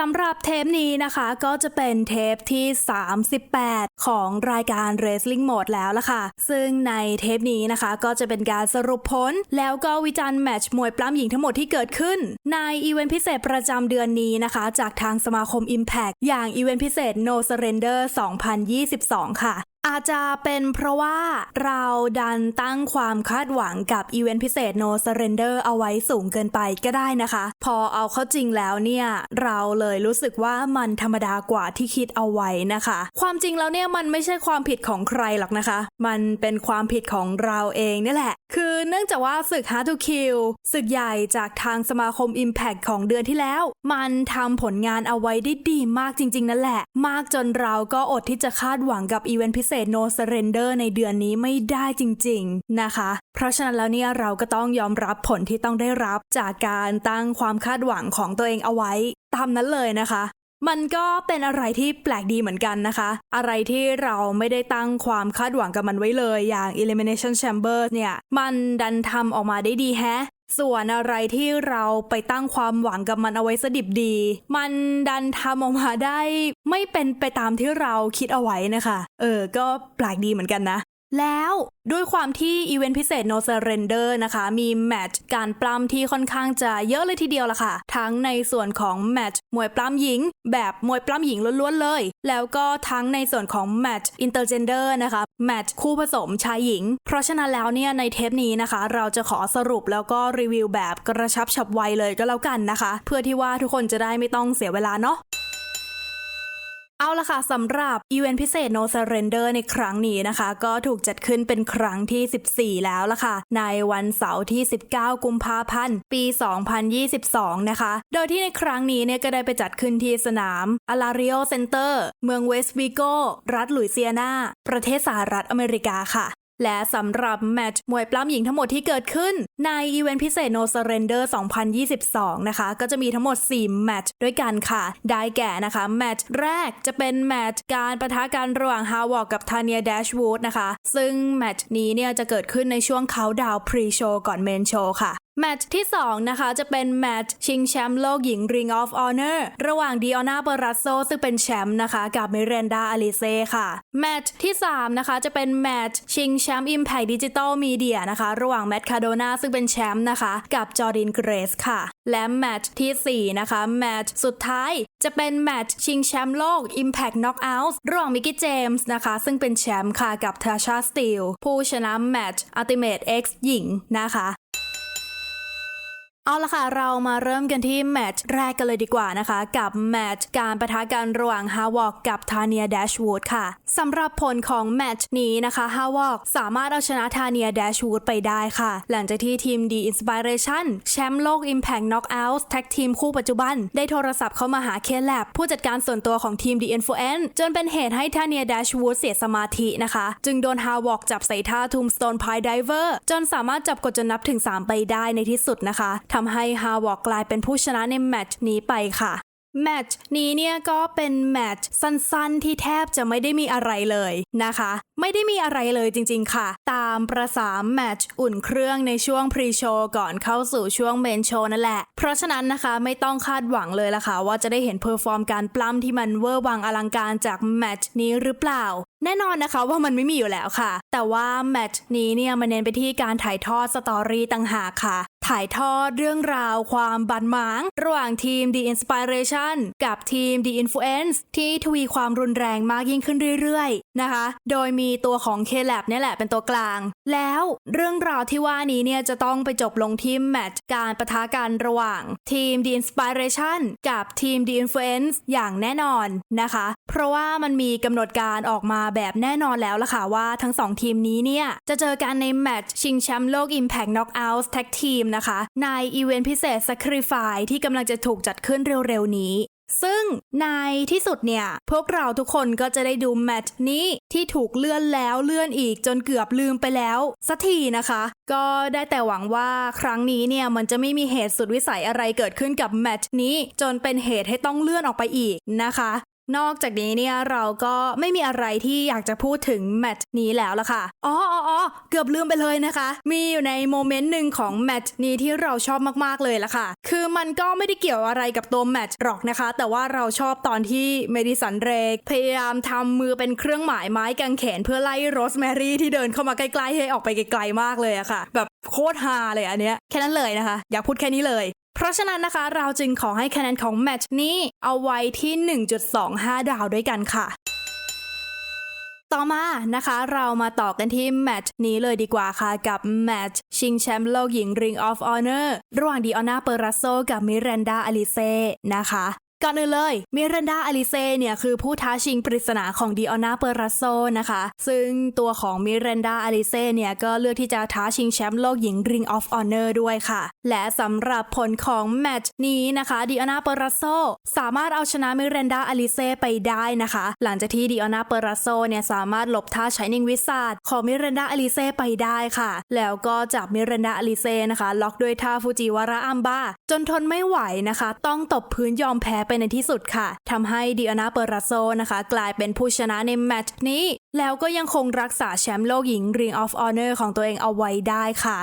สำหรับเทปนี้นะคะก็จะเป็นเทปที่ 38 ของรายการ Wrestling Mode แล้วล่ะค่ะ ซึ่งในเทปนี้นะคะก็จะเป็นการสรุปผล แล้วก็วิจารณ์แมตช์มวยปล้ำหญิงทั้งหมดที่เกิดขึ้น ในอีเวนต์พิเศษประจำเดือนนี้นะคะ จากทางสมาคม Impact อย่างอีเวนต์พิเศษ No Surrender 2022 ค่ะ อาจจะเป็นเพราะว่าเราดันตั้งความคาดหวังกับอีเวนต์พิเศษ No Surrender เอาไว้สูงเกินไปก็ได้นะคะ พอเอาเข้าจริงแล้วเนี่ย เราเลยรู้สึกว่ามันธรรมดากว่าที่คิดเอาไว้นะคะ ความจริงแล้วเนี่ยมันไม่ใช่ความผิดของใครหรอกนะคะ มันเป็นความผิดของเราเองนี่แหละ คือเนื่องจากว่าศึก Hard to Kill ศึกใหญ่จากทางสมาคม Impact ของเดือนที่แล้ว มันทำผลงานเอาไว้ได้ดีมากจริง ๆ นั่นแหละ มากจนเราก็อดที่จะคาดหวังกับอีเวนต์พิเศษ No Surrender ในเดือนนี้ไม่ได้จริง ๆ นะคะ เพราะฉะนั้นแล้วเนี่ยเราก็ต้องยอมรับผลที่ต้องได้รับจากการตั้งความคาดหวังของตัวเองเอาไว้ ตามนั้นเลยนะคะมันก็เป็นอะไรที่แปลกดีเหมือนกันนะคะ อะไรที่เราไม่ได้ตั้งความคาดหวังกับมันไว้เลยอย่าง Elimination Chamber เนี่ย มันดันทำออกมาได้ดีแฮะ ส่วนอะไรที่เราไปตั้งความหวังกับมันเอาไว้สดิบดี มันดันทำออกมาได้ ไม่เป็นไปตามที่เราคิดเอาไว้นะคะ เออ ก็แปลกดีเหมือนกันนะ แล้วด้วยความที่อีเวนต์พิเศษ No Surrender นะคะ มีแมตช์การปล้ำที่ค่อนข้างจะเยอะเลยทีเดียวละค่ะ ทั้งในส่วนของแมตช์มวยปล้ำหญิง แบบมวยปล้ำหญิงล้วนๆเลย แล้วก็ทั้งในส่วนของแมตช์อินเตอร์เจนเดอร์นะคะแมตช์คู่ผสมชายหญิง เพราะฉะนั้นแล้วเนี่ยในเทปนี้นะคะ เราจะขอสรุปแล้วก็รีวิวแบบกระชับฉับไวเลยก็แล้วกันนะคะ เพื่อที่ว่าทุกคนจะได้ไม่ต้องเสียเวลาเนาะ เอาละค่ะสำหรับอีเวนต์พิเศษ No Surrender ในครั้งนี้นะคะ ก็ถูกจัดขึ้นเป็นครั้งที่ 14 แล้วละค่ะ ในวันเสาร์ที่ 19 กุมภาพันธ์ ปี 2022 นะคะ โดยที่ในครั้งนี้เนี่ยก็ได้ไปจัดขึ้นที่สนาม a l a r i o Center เมืองเวสต์วิโกรัฐลุยเซียนา ประเทศสหรัฐอเมริกาค่ะ และสำหรับแมตช์มวยปล้ำหญิงทั้งหมดที่เกิดขึ้น ในอีเวนต์พิเศษ No Surrender 2022 นะคะ ก็จะมีทั้งหมด 4 แมตช์ด้วยกันค่ะ ได้แก่นะคะ แมตช์แรกจะเป็นแมตช์การประทะกันระหว่างฮาวอกกับทาเนียแดชวูดนะคะ ซึ่งแมตช์นี้เนี่ยจะเกิดขึ้นในช่วงเขาดาวพรีโชก่อนเมนโชค่ะ แมตช์ที่ 2 นะคะ จะเป็นแมตช์ชิงแชมป์โลกหญิง Ring of Honor ระหว่างดิออนาเปรัสโซซึ่งเป็นแชมป์นะคะ กับมิเรนดาอลิเซ่ค่ะแมตช์ที่ 3 นะคะ จะเป็นแมตช์ชิงแชมป์ Impact Digital Media นะคะ ระหว่างแมตต์คาโดนาซึ่งเป็นแชมป์นะคะ กับจอร์ดินเกรสค่ะ และแมตช์ทีสี่ 4 นะคะแมตช์สุดท้ายจะเป็นแมตช์ชิงแชมป์โลก Impact Knockout ระหว่างมิกกี้เจมส์นะคะ ซึ่งเป็นแชมป์ค่ะกับทาชาสตีลผู้ชนะแมตช์ Ultimate X หญิงนะคะ เอาละค่ะ เรามาเริ่มกันที่แมตช์แรกกันเลยดีกว่านะคะ กับแมตช์การประทะกันระหว่างฮาวอกกับทาเนีย d ดชวูดค่ะสำหรับผลของแมตช์นี้นะคะฮาวอกสามารถเอาชนะทาเนีย d ดชวูดไปได้ค่ะ หลังจากที่ทีม The Inspiration แชมป์โลก Impact Knockout แท็กทีมคู่ปัจจุบัน ได้โทรศัพท์เข้ามาหาเคแลบผู้จัดการส่วนตัวของทีม The Influence จนเป็นเหตุให้ทาเนีย d ดชวูดเสียสมาธินะคะ จึงโดนฮาวอกจับใส่ท่า Tombstone Pile Diver จนสามารถจับกดจนนับถึง 3 ไปได้ในที่สุดนะคะทำให้ฮาวอกกลายเป็นผู้ชนะในแมตช์นี้ไปค่ะ แมตช์นี้เนี่ยก็เป็นแมตช์สั้นๆ ที่แทบจะไม่ได้มีอะไรเลยนะคะ ไม่ได้มีอะไรเลยจริงๆค่ะ ตามประสามแมตช์อุ่นเครื่องในช่วงพรีโชว์ก่อนเข้าสู่ช่วงเมนโชว์นั่นแหละ เพราะฉะนั้นนะคะไม่ต้องคาดหวังเลยล่ะค่ะ ว่าจะได้เห็นเพอร์ฟอร์มการปล้ำที่มันเวอร์วังอลังการจากแมตช์นี้หรือเปล่าแน่นอนนะคะว่ามันไม่มีอยู่แล้วค่ะ แต่ว่าแมตช์นี้เนี่ยมันเน้นไปที่การถ่ายทอดสตอรี่ต่างหากค่ะ ถ่ายทอดเรื่องราวความบันหมาง ระหว่างทีม The Inspiration กับทีม The Influence ที่ทวีความรุนแรงมากยิ่งขึ้นเรื่อยๆ นะคะ โดยมีตัวของ k l a b นี่แหละเป็นตัวกลาง แล้วเรื่องราวที่ว่านี้เนี่ยจะต้องไปจบลงที่แมตช์การประทะกันระหว่างทีม The Inspiration กับทีม The Influence อย่างแน่นอนนะคะ เพราะว่ามันมีกำหนดการออกมาแบบแน่นอนแล้วล่ะค่ะว่าทั้งสองทีมนี้เนี่ยจะเจอกันในแมตช์ชิงแชมป์โลก Impact Knockout Tag Team นะคะ ในอีเวนต์พิเศษ Sacrifice ที่กำลังจะถูกจัดขึ้นเร็วๆนี้ซึ่งในที่สุดเนี่ย พวกเราทุกคนก็จะได้ดูแมตช์นี้ที่ถูกเลื่อนแล้วเลื่อนอีกจนเกือบลืมไปแล้ว สักทีนะคะ ก็ได้แต่หวังว่าครั้งนี้เนี่ยมันจะไม่มีเหตุสุดวิสัยอะไรเกิดขึ้นกับแมตช์นี้ จนเป็นเหตุให้ต้องเลื่อนออกไปอีกนะคะ นอกจากนี้เนี่ยเราก็ไม่มีอะไรที่อยากจะพูดถึงแมตช์นี้แล้วละค่ะ อ๋ออ๋อเกือบลืมไปเลยนะคะ มีอยู่ในโมเมนต์หนึ่งของแมตช์นี้ที่เราชอบมากๆเลยละค่ะ คือมันก็ไม่ได้เกี่ยวอะไรกับตัวแมตช์หรอกนะคะ แต่ว่าเราชอบตอนที่เมดิสันเรกพยายามทำมือเป็นเครื่องหมายไม้กางเขนเพื่อไล่โรสแมรี่ที่เดินเข้ามาใกล้ๆให้ออกไปไกลๆมากเลยอะค่ะ แบบ โคตรฮาเลยอันเนี้ยแค่นั้นเลยนะคะ อยากพูดแค่นี้เลย เพราะฉะนั้นนะคะ เราจึงขอให้คะแนนของแมตช์นี้เอาไว้ที่ 1.25 ดาวด้วยกันค่ะต่อมานะคะเรามาต่อกันที่แมตช์นี้เลยดีกว่าค่ะ กับแมตช์ชิงแชมป์โลกหญิง Ring of Honor ระหว่างดิออนาเปอรัสโซกับมิรันดาอลิเซ่นะคะ ก่อนอื่นเลยมิรันดาอลิเซ่เนี่ยคือผู้ท้าชิงปริศนาของดิออนาเปอรัสโซนะคะ ซึ่งตัวของมิรันดาอลิเซ่เนี่ยก็เลือกที่จะท้าชิงแชมป์โลกหญิง Ring of Honor ด้วยค่ะ และสำหรับผลของแมตช์นี้นะคะดิออนาเปอรัสโซสามารถเอาชนะมิรันดาอลิเซ่ไปได้นะคะ หลังจากที่ดิออนาเปอรัสโซเนี่ยสามารถหลบท่าใช้นิงวิสาดของมิรันดาอลิเซ่ไปได้ค่ะ แล้วก็จับมิรันดาอลิเซ่นะคะ ล็อกด้วยท่าฟูจิวาระอัมบาจนทนไม่ไหวนะคะ ต้องตบพื้นยอมแพ้ไปในที่สุดค่ะทำให้ดิอานาเปอรัสโซนะคะ กลายเป็นผู้ชนะในแมตช์นี้ แล้วก็ยังคงรักษาแชมป์โลกหญิง Ring of Honor ของตัวเองเอาไว้ได้ค่ะ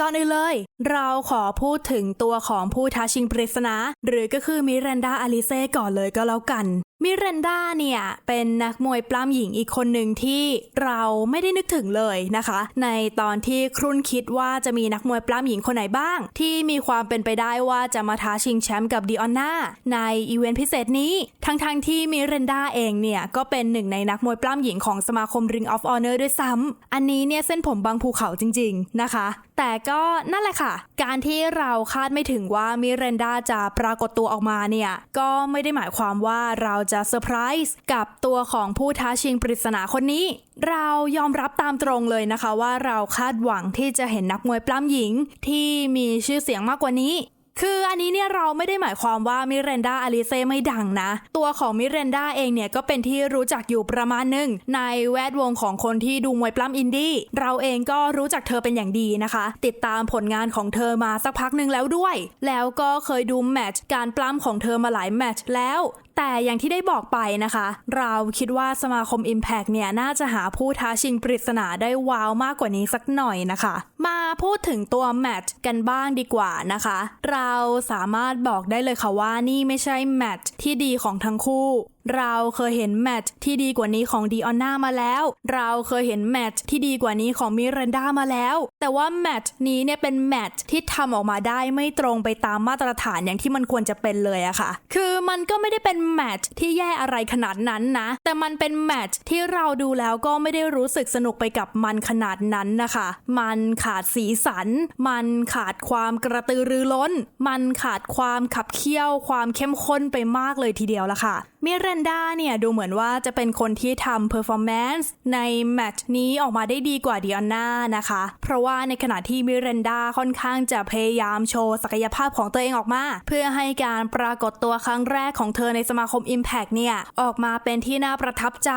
ก่อนอื่นเลย เราขอพูดถึงตัวของผู้ท้าชิงปริศนา หรือก็คือมิรันดาอลิเซ่ก่อนเลยก็แล้วกัน มิรันดาเนี่ยเป็นนักมวยปล้ำหญิงอีกคนหนึ่งที่เราไม่ได้นึกถึงเลยนะคะ ในตอนที่ครุ่นคิดว่าจะมีนักมวยปล้ำหญิงคนไหนบ้าง ที่มีความเป็นไปได้ว่าจะมาท้าชิงแชมป์กับดิออนนาในอีเวนต์พิเศษนี้ ทั้งๆทที่มิเรนดาเองเนี่ยก็เป็นหนึ่งในนักมวยปล้ำหญิงของสมาคม Ring of Honor ด้วยซ้ำอันนี้เนี่ยเส้นผมบางภูเขาจริง ๆนะคะ แต่ก็นั่นแหละค่ะ การที่เราคาดไม่ถึงว่ามิเรนดาจะปรากฏตัวออกมาเนี่ยก็ไม่ได้หมายความว่าเราจะเซอร์ไพรส์กับตัวของผู้ท้าชิงปริศนาคนนี้ เรายอมรับตามตรงเลยนะคะว่าเราคาดหวังที่จะเห็นนักมวยปล้ำหญิงที่มีชื่อเสียงมากกว่านี้คืออันนี้เนี่ยเราไม่ได้หมายความว่ามิเรนดาอลิเซ่ไม่ดังนะ ตัวของมิเรนดาเองเนี่ยก็เป็นที่รู้จักอยู่ประมาณหนึ่งในแวดวงของคนที่ดูมวยปล้ำอินดี้เราเองก็รู้จักเธอเป็นอย่างดีนะคะ ติดตามผลงานของเธอมาสักพักหนึ่งแล้วด้วย แล้วก็เคยดูแมตช์การปล้ำของเธอมาหลายแมตช์แล้ว แต่อย่างที่ได้บอกไปนะคะ เราคิดว่าสมาคม Impact เนี่ย น่าจะหาผู้ท้าชิงปริศนาได้ว้าวมากกว่านี้สักหน่อยนะคะ มาพูดถึงตัวแมตช์กันบ้างดีกว่านะคะ เราสามารถบอกได้เลยค่ะว่านี่ไม่ใช่แมตช์ที่ดีของทั้งคู่ เราเคยเห็นแมตช์ที่ดีกว่านี้ของดีออนนามาแล้ว เราเคยเห็นแมตช์ที่ดีกว่านี้ของมิรันดามาแล้ว แต่ว่าแมตช์นี้เนี่ยเป็นแมตช์ที่ทำออกมาได้ไม่ตรงไปตามมาตรฐานอย่างที่มันควรจะเป็นเลยอะค่ะ คือมันก็ไม่ได้เป็นแมตช์ที่แย่อะไรขนาดนั้นนะ แต่มันเป็นแมตช์ที่เราดูแล้วก็ไม่ได้รู้สึกสนุกไปกับมันขนาดนั้นนะคะ มันขาดสีสัน มันขาดความกระตือรือร้น มันขาดความขับเคี่ยว ความเข้มข้นไปมากเลยทีเดียวละค่ะมิรันนด้าเนี่ยดูเหมือนว่าจะเป็นคนที่ทำเพอร์ฟอร์แมนซ์ในแมตช์นี้ออกมาได้ดีกว่าดิออนนานะคะ เพราะว่าในขณะที่มิเรนดาค่อนข้างจะพยายามโชว์ศักยภาพของตัวเองออกมา เพื่อให้การปรากฏตัวครั้งแรกของเธอในสมาคม Impact เนี่ย ออกมาเป็นที่น่าประทับใจ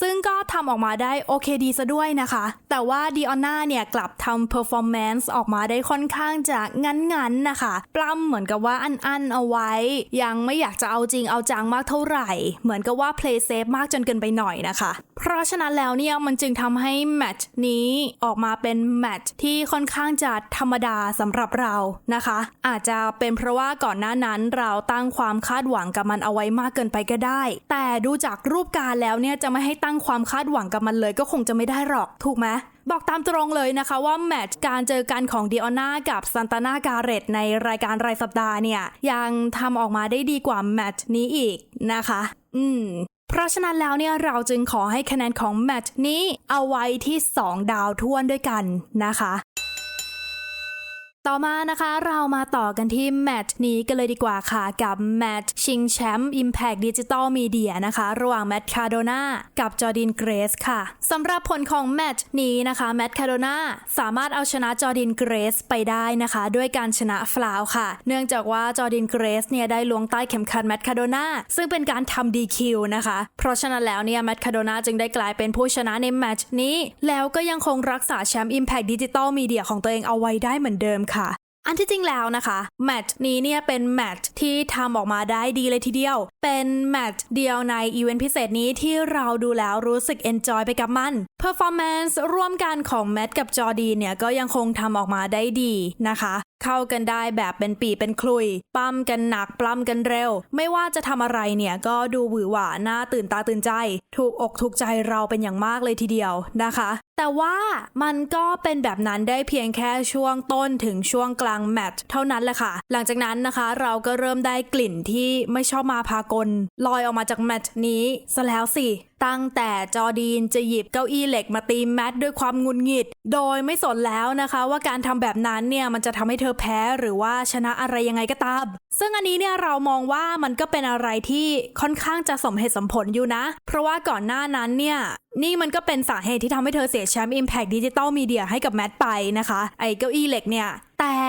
ซึ่งก็ทำออกมาได้โอเคดีซะด้วยนะคะ แต่ว่าดิออนนาเนี่ยกลับทำเพอร์ฟอร์แมนซ์ออกมาได้ค่อนข้างจะงั้นๆนะคะ ปล้ำเหมือนกับว่าอันๆเอาไว้ ยังไม่อยากจะเอาจริงเอาจังมากเท่าไหร่เหมือนกับว่า play safe มากจนเกินไปหน่อยนะคะ เพราะฉะนั้นแล้วเนี่ยมันจึงทำให้แมตช์นี้ออกมาเป็นแมตช์ที่ค่อนข้างจะธรรมดาสำหรับเรานะคะ อาจจะเป็นเพราะว่าก่อนหน้านั้นเราตั้งความคาดหวังกับมันเอาไว้มากเกินไปก็ได้ แต่ดูจากรูปการแล้วเนี่ยจะไม่ให้ตั้งความคาดหวังกับมันเลยก็คงจะไม่ได้หรอกถูกไหมบอกตามตรงเลยนะคะว่าแมตช์การเจอกันของดิออน่ากับซันตานาการเรตในรายการรายสัปดาห์เนี่ย ยังทำออกมาได้ดีกว่าแมตช์นี้อีกนะคะ อืม เพราะฉะนั้นแล้วเนี่ยเราจึงขอให้คะแนนของแมตช์นี้เอาไว้ที่ 2 ดาวท่วนด้วยกันนะคะ ต่อมานะคะเรามาต่อกันที่แมตช์นี้กันเลยดีกว่าค่ะ กับแมตช์ชิงแชมป์ Impact Digital Media นะคะ ระหว่างแมตต์คาโดนากับจอร์ดินเกรสค่ะสำหรับผลของแมตช์นี้นะคะแมตต์คาโดนาสามารถเอาชนะจอร์ดินเกรสไปได้นะคะ ด้วยการชนะฟลาวค่ะ เนื่องจากว่าจอร์ดินเกรสเนี่ยได้ลวงใต้เข็มขัดแมตต์คาโดนาซึ่งเป็นการทำ DQ นะคะ เพราะฉะนั้นแล้วเนี่ยแมตต์คาโดนาจึงได้กลายเป็นผู้ชนะในแมตช์นี้ แล้วก็ยังคงรักษาแชมป์ Impact Digital Media ของตัวเองเอาไว้ได้เหมือนเดิมค่ะ อันที่จริงแล้วนะคะ แมตช์นี้เนี่ยเป็นแมตช์ที่ทำออกมาได้ดีเลยทีเดียว เป็นแมตช์เดียวในอีเวนต์พิเศษนี้ที่เราดูแล้วรู้สึกเอนจอยไปกับมันเพอร์ฟอร์แมนซ์ร่วมกันของแมตต์กับจอร์ดีเนี่ยก็ยังคงทำออกมาได้ดีนะคะ เข้ากันได้แบบเป็นปีเป็นคลุย ปั้มกันหนักปล้ำกันเร็ว ไม่ว่าจะทำอะไรเนี่ยก็ดูหวือหวาน่าตื่นตาตื่นใจ ถูกอกถูกใจเราเป็นอย่างมากเลยทีเดียวนะคะ แต่ว่ามันก็เป็นแบบนั้นได้เพียงแค่ช่วงต้นถึงช่วงกลางแมตช์เท่านั้นแหละค่ะ หลังจากนั้นนะคะเราก็เริ่มได้กลิ่นที่ไม่ชอบมาพากลลอยออกมาจากแมตช์นี้ซะแล้วสิ ตั้งแต่จอดีนจะหยิบเก้าอี้เหล็กมาตีแมตด้วยความงุนงิด โดยไม่สนแล้วนะคะ ว่าการทำแบบนั้นเนี่ยมันจะทำให้เธอแพ้หรือว่าชนะอะไรยังไงก็ตาม ซึ่งอันนี้เนี่ยเรามองว่ามันก็เป็นอะไรที่ค่อนข้างจะสมเหตุสมผลอยู่นะ เพราะว่าก่อนหน้านั้นเนี่ยนี่มันก็เป็นสาเหตุที่ทำให้เธอเสียแชมป์ Impact Digital Media ให้กับแมตไปนะคะ ไอ้เก้าอี้เหล็กเนี่ย แต่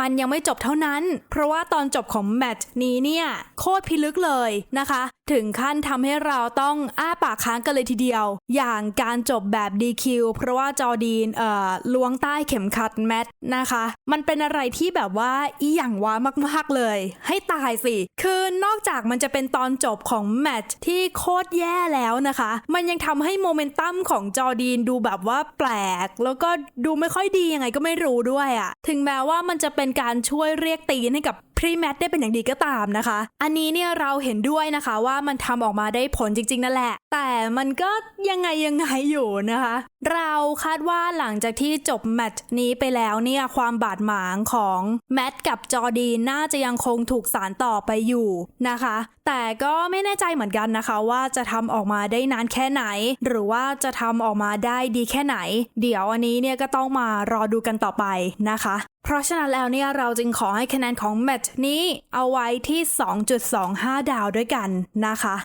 มันยังไม่จบเท่านั้น เพราะว่าตอนจบของแมตช์นี้เนี่ย โคตรพิลึกเลยนะคะ ถึงขั้นทำให้เราต้องอ้าปากค้างกันเลยทีเดียว อย่างการจบแบบ DQ เพราะว่าจอดีนเอ่อล้วงใต้เข็มขัดแมตช์นะคะ มันเป็นอะไรที่แบบว่าอีหยังว้ามากๆเลย ให้ตายสิ คือนอกจากมันจะเป็นตอนจบของแมตช์ที่โคตรแย่แล้วนะคะ มันยังทำให้โมเมนตัมของจอดีนดูแบบว่าแปลก แล้วก็ดูไม่ค่อยดียังไงก็ไม่รู้ด้วยอะถึงแม้ว่ามันจะเป็นการช่วยเรียกตีนให้กับ พรีแมทได้เป็นอย่างดีก็ตามนะคะ อันนี้เนี่ยเราเห็นด้วยนะคะว่ามันทำออกมาได้ผลจริง ๆ นั่นแหละ แต่มันก็ยังไงยังไงอยู่นะคะ เราคาดว่าหลังจากที่จบแมตช์นี้ไปแล้วเนี่ยความบาดหมางของแมตกับจอร์ดีน่าจะยังคงถูกสานต่อไปอยู่นะคะ แต่ก็ไม่แน่ใจเหมือนกันนะคะ ว่าจะทำออกมาได้นานแค่ไหน หรือว่าจะทำออกมาได้ดีแค่ไหน เดี๋ยวอันนี้เนี่ยก็ต้องมารอดูกันต่อไปนะคะ เพราะฉะนั้นแล้วเนี่ยเราจึงขอให้คะแนนของแมตช์นี้เอาไว้ที่ 2.25 ดาวด้วยกันนะคะ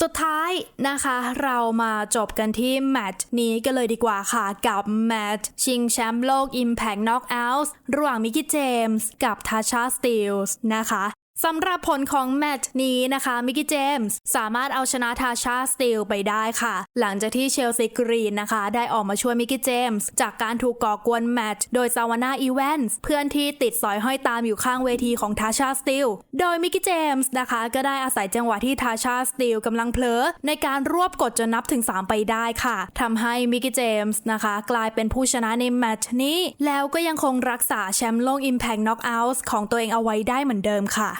สุดท้ายนะคะ เรามาจบกันที่แมตช์นี้กันเลยดีกว่าค่ะ กับแมตช์ชิงแชมป์โลก Impact Knockouts ระหว่างมิกกี้เจมส์กับทาชาสตีลส์นะคะ สำหรับผลของแมตช์นี้นะคะ มิกกี้เจมส์สามารถเอาชนะทาชาสตีลไปได้ค่ะ หลังจากที่เชลซีกรีนนะคะ ได้ออกมาช่วยมิกกี้เจมส์จากการถูกก่อกวนแมตช์โดยซาวาน่าอีแวนส์เพื่อนที่ติดสอยห้อยตามอยู่ข้างเวทีของทาชาสตีลโดยมิกกี้เจมส์นะคะ ก็ได้อาศัยจังหวะที่ทาชาสตีลกำลังเผลอในการรวบกดจนนับถึง 3 ไปได้ค่ะทำให้มิกกี้เจมส์นะคะ กลายเป็นผู้ชนะในแมตช์นี้ แล้วก็ยังคงรักษาแชมป์โลก Impact Knockouts ของตัวเองเอาไว้ได้เหมือนเดิมค่ะ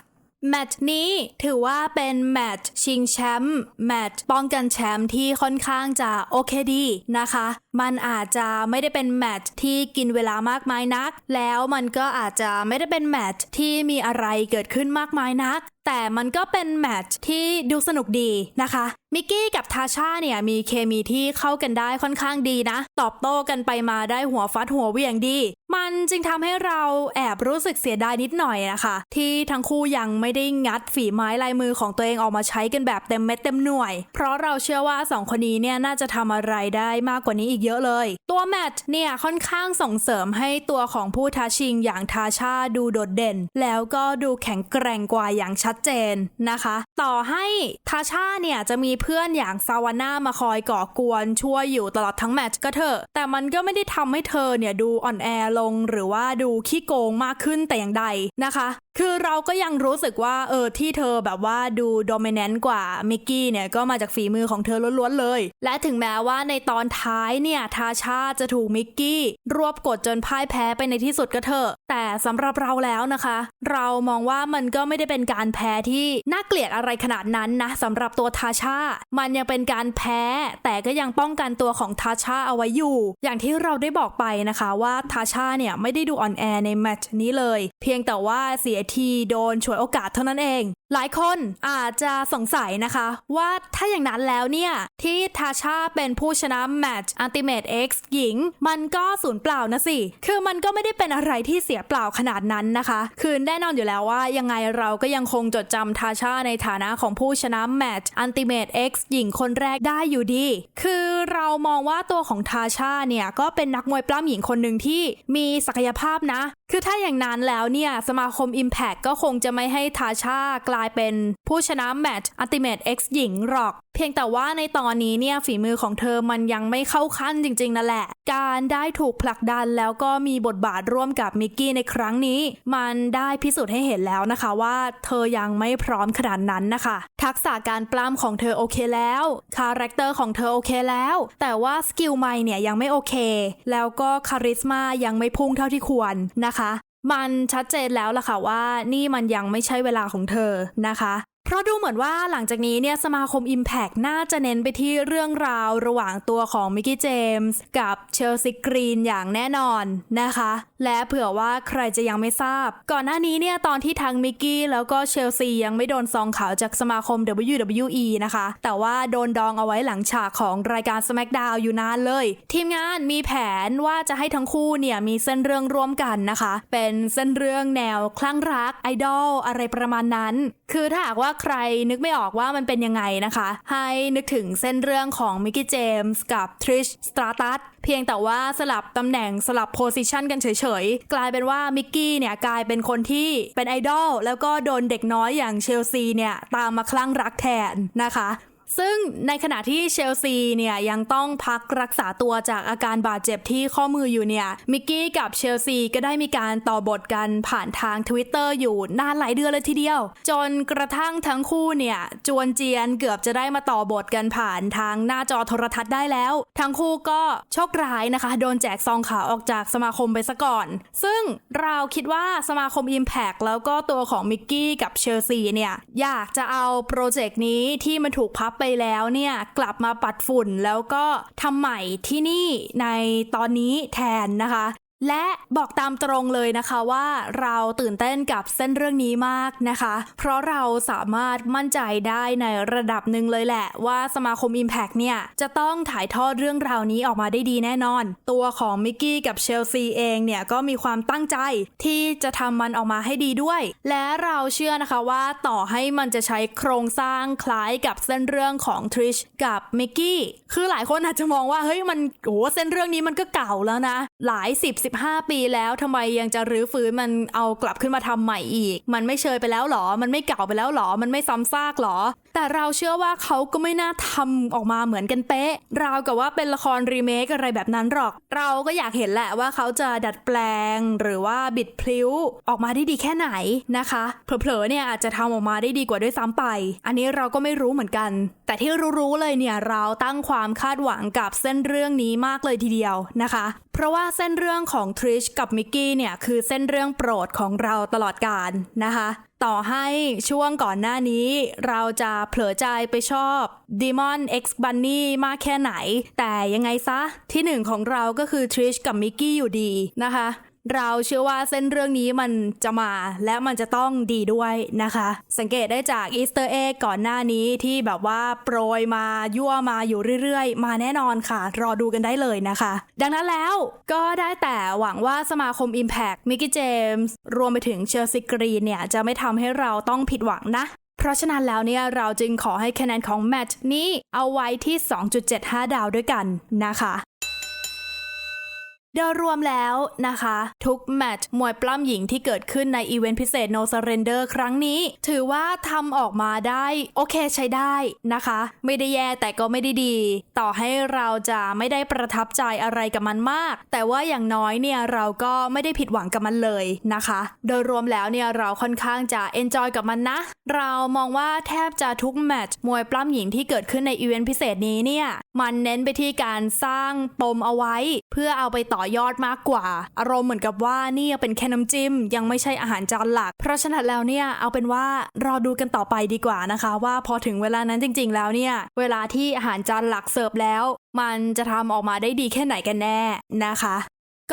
แมตช์นี้ถือว่าเป็นแมตช์ชิงแชมป์แมตช์ป้องกันแชมป์ที่ค่อนข้างจะโอเคดีนะคะ มันอาจจะไม่ได้เป็นแมตช์ที่กินเวลามากมายนัก แล้วมันก็อาจจะไม่ได้เป็นแมตช์ที่มีอะไรเกิดขึ้นมากมายนัก แต่มันก็เป็นแมตช์ที่ดูสนุกดีนะคะ มิกกี้กับทาชาเนี่ยมีเคมีที่เข้ากันได้ค่อนข้างดีนะ ตอบโต้กันไปมาได้หัวฟัดหัวเวียงดี มันจึงทำให้เราแอบรู้สึกเสียดายนิดหน่อยนะคะ ที่ทั้งคู่ยังไม่ได้งัดฝีไม้ลายมือของตัวเองออกมาใช้กันแบบเต็มเม็ดเต็มหน่วย เพราะเราเชื่อว่าสองคนนี้เนี่ยน่าจะทำอะไรได้มากกว่านี้อีกเยอะเลย ตัวแมตช์เนี่ยค่อนข้างส่งเสริมให้ตัวของผู้ท้าชิงอย่างทาชาดูโดดเด่น แล้วก็ดูแข็งแกร่งกว่าอย่างชัดเจนนะคะ ต่อให้ทาชาเนี่ยจะมีเพื่อนอย่างซาวาน่ามาคอยก่อกวนช่วยอยู่ตลอดทั้งแมตช์ก็เถอะแต่มันก็ไม่ได้ทำให้เธอเนี่ยดูอ่อนแอลงหรือว่าดูขี้โกงมากขึ้นแต่อย่างใดนะคะ คือเราก็ยังรู้สึกว่าเออที่เธอแบบว่าดูโดเมิเนนต์กว่ามิกกี้เนี่ยก็มาจากฝีมือของเธอล้วนๆเลย และถึงแม้ว่าในตอนท้ายเนี่ยทาชาจะถูกมิกกี้ รวบกดจนพ่ายแพ้ไปในที่สุดก็เถอะแต่สำหรับเราแล้วนะคะ เรามองว่ามันก็ไม่ได้เป็นการแพ้ที่น่าเกลียดอะไรขนาดนั้นนะสำหรับตัวทาชา มันยังเป็นการแพ้ แต่ก็ยังป้องกันตัวของทาชาเอาไว้อยู่ อย่างที่เราได้บอกไปนะคะว่าทาชาเนี่ยไม่ได้ดูอ่อนแอในแมตช์นี้เลย เพียงแต่ว่าเสียทีโดนฉวยโอกาสเท่านั้นเอง หลายคนอาจจะสงสัยนะคะ ว่าถ้าอย่างนั้นแล้วเนี่ย ที่ทาชาเป็นผู้ชนะแมตช์ Ultimate X หญิง มันก็สูญเปล่านะสิ คือมันก็ไม่ได้เป็นอะไรที่เสียเปล่าขนาดนั้นนะคะ คือแน่นอนอยู่แล้วว่ายังไงเราก็ยังคงจดจำทาชาในฐานะของผู้ชนะแมตช์ Ultimate X หญิงคนแรกได้อยู่ดี คือเรามองว่าตัวของทาชาเนี่ยก็เป็นนักมวยปล้ำหญิงคนหนึ่งที่มีศักยภาพนะ คือถ้าอย่างนั้นแล้วเนี่ยสมาคม Impact แก็คงจะไม่ให้ทาชากลายเป็นผู้ชนะแมตช์ Ultimate X หญิงหรอก เพียงแต่ว่าในตอนนี้เนี่ยฝีมือของเธอมันยังไม่เข้าขั้นจริงๆนั่นแหละ การได้ถูกผลักดันแล้วก็มีบทบาทร่วมกับมิกกี้ในครั้งนี้ มันได้พิสูจน์ให้เห็นแล้วนะคะว่าเธอยังไม่พร้อมขนาดนั้นนะคะ ทักษะการปล้ำของเธอโอเคแล้วคาแรคเตอร์ของเธอโอเคแล้ว แต่ว่าสกิลไม่เนี่ยยังไม่โอเค แล้วก็คาริสมายังไม่พุ่งเท่าที่ควรนะคะ มันชัดเจนแล้วล่ะค่ะว่านี่มันยังไม่ใช่เวลาของเธอนะคะ เพราะดูเหมือนว่าหลังจากนี้เนี่ยสมาคม Impact น่าจะเน้นไปที่เรื่องราวระหว่างตัวของมิกกี้เจมส์กับเชลซีกรีนอย่างแน่นอนนะคะ และเผื่อว่าใครจะยังไม่ทราบ ก่อนหน้านี้เนี่ยตอนที่ทั้งมิกกี้แล้วก็เชลซียังไม่โดนซองขาวจากสมาคม WWE นะคะ แต่ว่าโดนดองเอาไว้หลังฉากของรายการ SmackDown อยู่นานเลย ทีมงานมีแผนว่าจะให้ทั้งคู่เนี่ยมีเส้นเรื่องร่วมกันนะคะ เป็นเส้นเรื่องแนวคลั่งรักไอดอลอะไรประมาณนั้น คือถ้าหากว่าใครนึกไม่ออกว่ามันเป็นยังไงนะคะ ให้นึกถึงเส้นเรื่องของมิกกี้เจมส์กับทริชสตราตัสเพียงแต่ว่าสลับตำแหน่งสลับโพสิชันกันเฉยๆ กลายเป็นว่ามิกกี้เนี่ยกลายเป็นคนที่เป็นไอดอลแล้วก็โดนเด็กน้อยอย่างเชลซีเนี่ยตามมาคลั่งรักแทนนะคะ ซึ่งในขณะที่เชลซีเนี่ยยังต้องพักรักษาตัวจากอาการบาดเจ็บที่ข้อมืออยู่เนี่ย มิกกี้กับเชลซีก็ได้มีการต่อบทกันผ่านทาง Twitter อยู่นานหลายเดือนเลยทีเดียว จนกระทั่งทั้งคู่เนี่ยจวนเจียนเกือบจะได้มาต่อบทกันผ่านทางหน้าจอโทรทัศน์ได้แล้ว ทั้งคู่ก็โชคร้ายนะคะ โดนแจกซองขาวออกจากสมาคมไปซะก่อน ซึ่งเราคิดว่าสมาคม Impact แล้วก็ตัวของมิกกี้กับเชลซีเนี่ยอยากจะเอาโปรเจกต์นี้ที่มันถูกพับไปแล้วเนี่ยกลับมาปัดฝุ่นแล้วก็ทำใหม่ที่นี่ในตอนนี้แทนนะคะ และบอกตามตรงเลยนะคะว่าเราตื่นเต้นกับเส้นเรื่องนี้มากนะคะ เพราะเราสามารถมั่นใจได้ในระดับหนึ่งเลยแหละ ว่าสมาคม Impact เนี่ยจะต้องถ่ายทอดเรื่องราวนี้ออกมาได้ดีแน่นอน ตัวของมิกกี้กับเชลซีเองเนี่ยก็มีความตั้งใจที่จะทำมันออกมาให้ดีด้วย และเราเชื่อนะคะว่าต่อให้มันจะใช้โครงสร้างคล้ายกับเส้นเรื่องของทริชกับมิกกี้คือหลายคนอาจจะมองว่าเฮ้ยมันโอ้เส้นเรื่องนี้มันก็เก่าแล้วนะหลายสิบ15 ปีแล้วทำไมยังจะรื้อฟื้นมันเอากลับขึ้นมาทำใหม่อีก มันไม่เชยไปแล้วหรอ มันไม่เก่าไปแล้วหรอ มันไม่ซ้ำซากหรอ แต่เราเชื่อว่าเขาก็ไม่น่าทำออกมาเหมือนกันเป๊ะ ราวกับว่าเป็นละครรีเมคอะไรแบบนั้นหรอก เราก็อยากเห็นแหละว่าเขาจะดัดแปลง หรือว่าบิดพลิ้วออกมาได้ดีแค่ไหนนะคะเผลอๆเนี่ยอาจจะทำออกมาได้ดีกว่าด้วยซ้ำไป อันนี้เราก็ไม่รู้เหมือนกัน แต่ที่รู้ๆเลยเนี่ยเราตั้งความคาดหวังกับเส้นเรื่องนี้มากเลยทีเดียวนะคะ เพราะว่าเส้นเรื่องของทริชกับมิกกี้เนี่ยคือเส้นเรื่องโปรดของเราตลอดกาลนะคะ ต่อให้ช่วงก่อนหน้านี้เราจะเผลอใจไปชอบ Demon X Bunny มากแค่ไหน แต่ยังไงซะ ที่หนึ่งของเราก็คือทริชกับมิกกี้อยู่ดีนะคะ เราเชื่อว่าเส้นเรื่องนี้มันจะมาและมันจะต้องดีด้วยนะคะ สังเกตได้จากอีสเตอร์เอ็กก่อนหน้านี้ที่แบบว่าโปรยมายั่วมาอยู่เรื่อยๆ มาแน่นอนค่ะ รอดูกันได้เลยนะคะ ดังนั้นแล้วก็ได้แต่หวังว่าสมาคม Impact มิกกี้เจมส์รวมไปถึงเชลซีกรีนเนี่ย จะไม่ทำให้เราต้องผิดหวังนะเพราะฉะนั้นแล้วเนี่ยเราจึงขอให้คะแนนของแมตช์นี้เอาไว้ที่ 2.75 ดาวด้วยกันนะคะ โดยรวมแล้วนะคะ ทุกแมตช์มวยปล้ำหญิงที่เกิดขึ้นในอีเวนต์พิเศษ No Surrender ครั้งนี้ ถือว่าทำออกมาได้โอเคใช้ได้นะคะ ไม่ได้แย่แต่ก็ไม่ได้ดี ต่อให้เราจะไม่ได้ประทับใจอะไรกับมันมาก แต่ว่าอย่างน้อยเนี่ยเราก็ไม่ได้ผิดหวังกับมันเลยนะคะ โดยรวมแล้วเนี่ยเราค่อนข้างจะเอนจอยกับมันนะ เรามองว่าแทบจะทุกแมตช์มวยปล้ำหญิงที่เกิดขึ้นในอีเวนต์พิเศษนี้เนี่ยมันเน้นไปที่การสร้างปมเอาไว้ เพื่อเอาไปต่อยอดมากกว่า อารมณ์เหมือนกับว่านี่ยังเป็นแค่น้ำจิ้ม ยังไม่ใช่อาหารจานหลัก เพราะฉะนั้นแล้วเนี่ยเอาเป็นว่ารอดูกันต่อไปดีกว่านะคะ ว่าพอถึงเวลานั้นจริง ๆ แล้วเนี่ยเวลาที่อาหารจานหลักเสิร์ฟแล้ว มันจะทำออกมาได้ดีแค่ไหนกันแน่นะคะ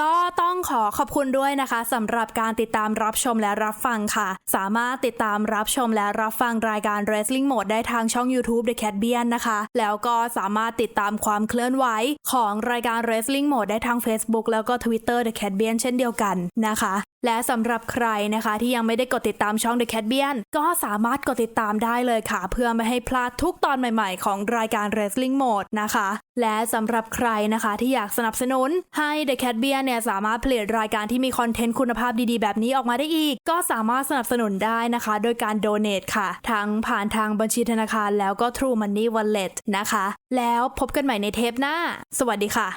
ก็ต้องขอขอบคุณด้วยนะคะสำหรับการติดตามรับชมและรับฟังค่ะ สามารถติดตามรับชมและรับฟังรายการ Wrestling Mode ได้ทางช่อง YouTube The Cat b i a n นะคะ แล้วก็สามารถติดตามความเคลื่อนไหวของรายการ Wrestling Mode ได้ทาง Facebook แล้วก็ Twitter The Cat b i a n เช่นเดียวกันนะคะ และสำหรับใครนะคะที่ยังไม่ได้กดติดตามช่อง The Cat b i a n ก็สามารถกดติดตามได้เลยค่ะ เพื่อไม่ให้พลาดทุกตอนใหม่ๆ ของรายการ Wrestling Mode นะคะ และสำหรับใครนะคะที่อยากสนับสนุนให้ The Cat b i a n เนี่ยสามารถผลิตรายการที่มีคอนเทนต์คุณภาพดีๆ แบบนี้ออกมาได้อีก ก็สามารถสนับสนุนได้นะคะ โดยการโดเน a ค่ะ ทั้งผ่านทางบัญชีธนาคารแล้วก็ True Money Wallet นะคะ แล้วพบกันใหม่ในเทปหน้า สวัสดีค่ะ